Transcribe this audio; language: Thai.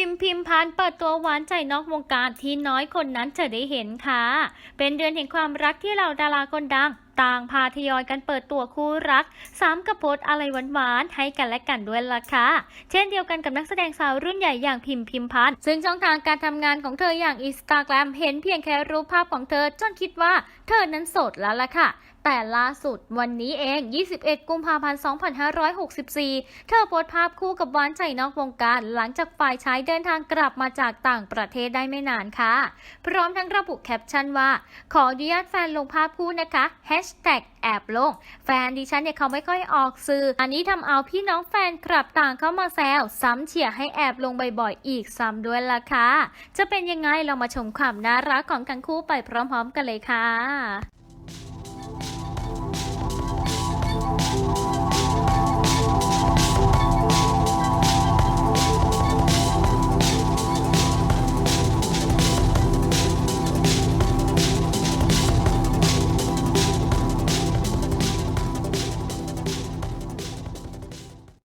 พิมพันธ์เปิดตัวหวานใจนอกวงการที่น้อยคนนั้นจะได้เห็นค่ะ เป็นเดือนแห่งความรักที่เหล่าดาราคนดังต่างพาทยอยกันเปิดตัวคู่รักสามกระโพสอะไรหวานๆให้กันและกันด้วยล่ะค่ะ เช่นเดียวกันกับนักแสดงสาวรุ่นใหญ่อย่างพิมพิมพันธ์ซึ่งช่องทางการทำงานของเธออย่างอินสตาแกรมเห็นเพียงแค่รูปภาพของเธอจนคิดว่าเธอนั้นโสดแล้วล่ะค่ะแต่ล่าสุดวันนี้เอง 21 กุมภาพันธ์ 2564 เธอโพสภาพคู่กับหวานใจนอกวงการ หลังจากฝ่ายชายเดินทางกลับมาจากต่างประเทศได้ไม่นานค่ะ พร้อมทั้งระบุแคปชั่นว่า ขออนุญาตแฟนลงภาพคู่นะคะแฮชแท็กแอบลง แฟนดิฉันเนี่ยเขาไม่ค่อยออกสื่อ อันนี้ทำเอาพี่น้องแฟนกลับต่างเข้ามาแซวซ้ำเฉียให้แอบลงบ่อยๆอีกซ้ำด้วยล่ะค่ะ จะเป็นยังไงเรามาชมความน่ารักของทั้งคู่ไปพร้อมๆ กันเลยค่ะ